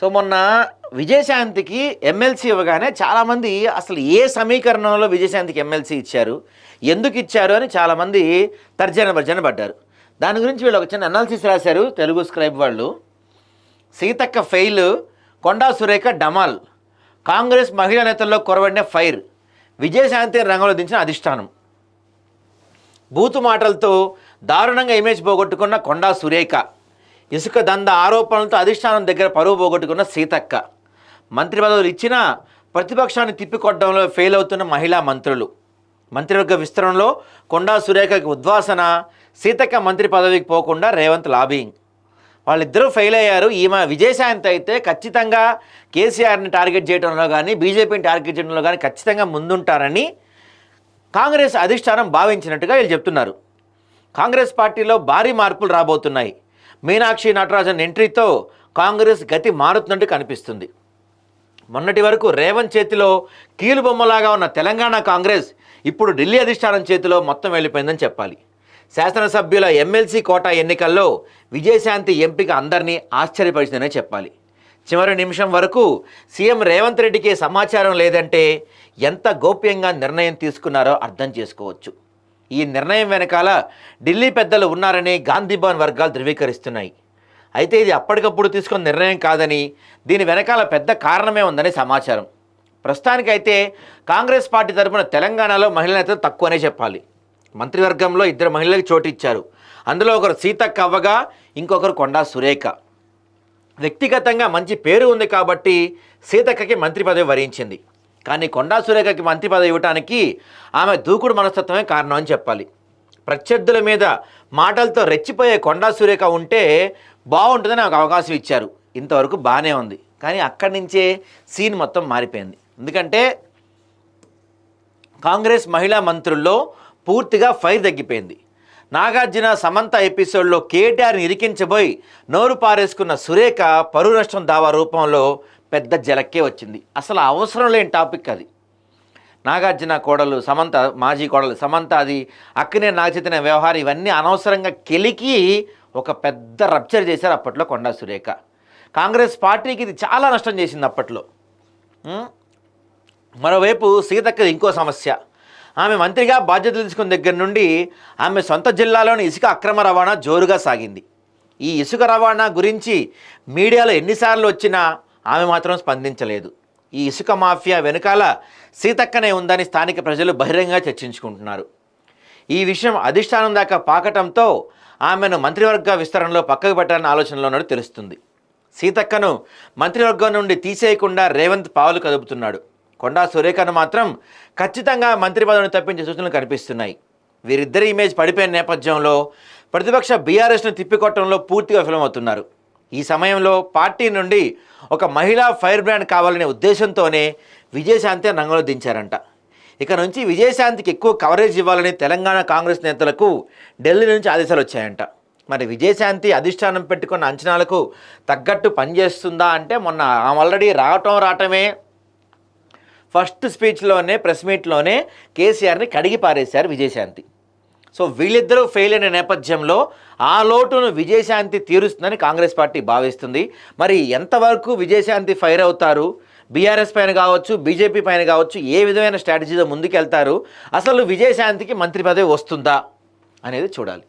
So మొన్న విజయశాంతికి MLC ఇవ్వగానే చాలామంది అసలు ఏ సమీకరణంలో విజయశాంతికి ఎమ్మెల్సీ ఇచ్చారు ఎందుకు ఇచ్చారు అని చాలామంది తర్జన భర్జన పడ్డారు. దాని గురించి వీళ్ళు ఒక చిన్న అనాలిసిస్ రాశారు తెలుగు స్క్రైబ్ వాళ్ళు. సీతక్క ఫెయిల్ కొండా సురేఖ డమాల్ కాంగ్రెస్ మహిళా నేతల్లో కొరవడిన ఫైర్ విజయశాంతి రంగంలో దించిన అధిష్టానం. బూతు మాటలతో దారుణంగా ఇమేజ్ పోగొట్టుకున్న కొండా సురేఖ. ఇసుక దంద ఆరోపణలతో అధిష్టానం దగ్గర పరువు పోగొట్టుకున్న సీతక్క. మంత్రి పదవులు ఇచ్చినా ప్రతిపక్షాన్ని తిప్పికొట్టడంలో ఫెయిల్ అవుతున్న మహిళా మంత్రులు. మంత్రివర్గ విస్తరణలో కొండా సురేఖకి ఉద్వాసన సీతక్క మంత్రి పదవికి పోకుండా రేవంత్ లాబింగ్ వాళ్ళిద్దరూ ఫెయిల్ అయ్యారు. ఈమె విజయశాంతి అయితే ఖచ్చితంగా కేసీఆర్ని టార్గెట్ చేయడంలో కానీ బీజేపీని టార్గెట్ చేయడంలో కానీ ఖచ్చితంగా ముందుంటారని కాంగ్రెస్ అధిష్టానం భావించినట్టుగా వీళ్ళు చెప్తున్నారు. కాంగ్రెస్ పార్టీలో భారీ మార్పులు రాబోతున్నాయి. మీనాక్షి నటరాజన్ ఎంట్రీతో కాంగ్రెస్ గతి మారుతున్నట్టు కనిపిస్తుంది. మొన్నటి వరకు రేవంత్ చేతిలో కీలుబొమ్మలాగా ఉన్న తెలంగాణ కాంగ్రెస్ ఇప్పుడు ఢిల్లీ అధిష్టానం చేతిలో మొత్తం వెళ్ళిపోయిందని చెప్పాలి. శాసనసభ్యుల ఎమ్మెల్సీ కోటా ఎన్నికల్లో విజయశాంతి ఎంపిక అందరినీ ఆశ్చర్యపరిచిందనే చెప్పాలి. చివరి నిమిషం వరకు సీఎం రేవంత్ రెడ్డికి సమాచారం లేదంటే ఎంత గోప్యంగా నిర్ణయం తీసుకున్నారో అర్థం చేసుకోవచ్చు. ఈ నిర్ణయం వెనకాల ఢిల్లీ పెద్దలు ఉన్నారని గాంధీభవన్ వర్గాలు ధృవీకరిస్తున్నాయి. అయితే ఇది అప్పటికప్పుడు తీసుకున్న నిర్ణయం కాదని దీని వెనకాల పెద్ద కారణమే ఉందని సమాచారం. ప్రస్తుతానికైతే కాంగ్రెస్ పార్టీ తరపున తెలంగాణలో మహిళా నేతలు తక్కువనే చెప్పాలి. మంత్రివర్గంలో ఇద్దరు మహిళలకు చోటు ఇచ్చారు. అందులో ఒకరు సీతక్క అవ్వగా ఇంకొకరు కొండా సురేఖ. వ్యక్తిగతంగా మంచి పేరు ఉంది కాబట్టి సీతక్కకి మంత్రి పదవి వరించింది. కానీ కొండా సురేఖకి మంత్రి పదవి ఇవ్వడానికి ఆమె దూకుడు మనస్తత్వమే కారణం అని చెప్పాలి. ప్రత్యర్థుల మీద మాటలతో రెచ్చిపోయే కొండా సురేఖ ఉంటే బాగుంటుందని నాకు అవకాశం ఇచ్చారు. ఇంతవరకు బాగానే ఉంది. కానీ అక్కడి నుంచే సీన్ మొత్తం మారిపోయింది. ఎందుకంటే కాంగ్రెస్ మహిళా మంత్రుల్లో పూర్తిగా ఫైర్ తగ్గిపోయింది. నాగార్జున సమంత ఎపిసోడ్లో కేటీఆర్ని ఇరికించబోయి నోరు పారేసుకున్న సురేఖ పరువు నష్టం దావా రూపంలో పెద్ద జలక్కే వచ్చింది. అసలు అవసరం లేని టాపిక్ అది. నాగార్జున కోడలు సమంత మాజీ కోడలు సమంత అది అక్కనే నాగచైతన్య వ్యవహారం ఇవన్నీ అనవసరంగా కెలికి ఒక పెద్ద రప్చర్ చేశారు అప్పట్లో కొండా సురేఖ. కాంగ్రెస్ పార్టీకి ఇది చాలా నష్టం చేసింది అప్పట్లో. మరోవైపు సీతక్కది ఇంకో సమస్య. ఆమె మంత్రిగా బాధ్యతలు తీసుకున్న దగ్గర నుండి ఆమె సొంత జిల్లాలోని ఇసుక అక్రమ రవాణా జోరుగా సాగింది. ఈ ఇసుక రవాణా గురించి మీడియాలో ఎన్నిసార్లు వచ్చినా ఆమె మాత్రం స్పందించలేదు. ఈ ఇసుక మాఫియా వెనుకాల సీతక్కనే ఉందని స్థానిక ప్రజలు బహిరంగ చర్చించుకుంటున్నారు. ఈ విషయం అధిష్టానం దాకా పాకటంతో ఆమెను మంత్రివర్గ విస్తరణలో పక్కకు పెట్టాలన్న ఆలోచనలో ఉన్నట్టు తెలుస్తుంది. సీతక్కను మంత్రివర్గం నుండి తీసేయకుండా రేవంత్ పావులు కదుపుతున్నాడు. కొండా సురేఖను మాత్రం ఖచ్చితంగా మంత్రి పదవిని తప్పించే సూచనలు కనిపిస్తున్నాయి. వీరిద్దరి ఇమేజ్ పడిపోయిన నేపథ్యంలో ప్రతిపక్ష బీఆర్ఎస్ను తిప్పికొట్టడంలో పూర్తిగా విఫలమవుతున్నారు. ఈ సమయంలో పార్టీ నుండి ఒక మహిళా ఫైర్ బ్రాండ్ కావాలనే ఉద్దేశంతోనే విజయశాంతి రంగంలో దించారంట ఇక నుంచి విజయశాంతికి ఎక్కువ కవరేజ్ ఇవ్వాలని తెలంగాణ కాంగ్రెస్ నేతలకు ఢిల్లీ నుంచి ఆదేశాలు వచ్చాయంట. మరి విజయశాంతి అధిష్టానం పెట్టుకున్న అంచనాలకు తగ్గట్టు పనిచేస్తుందా అంటే మొన్న ఆమె ఆల్రెడీ రావటం రావటమే. ఫస్ట్ స్పీచ్లోనే ప్రెస్ మీట్లోనే కేసీఆర్ని కడిగి పారేశారు విజయశాంతి. సో వీళ్ళిద్దరూ ఫెయిల్ అయిన నేపథ్యంలో ఆ లోటును విజయశాంతి తీరుస్తుందని కాంగ్రెస్ పార్టీ భావిస్తుంది. మరి ఎంతవరకు విజయశాంతి ఫైర్ అవుతారు? బీఆర్ఎస్ పైన కావచ్చు బీజేపీ పైన కావచ్చు ఏ విధమైన స్ట్రాటజీతో ముందుకెళ్తారు? అసలు విజయశాంతికి మంత్రి పదవి వస్తుందా అనేది చూడాలి.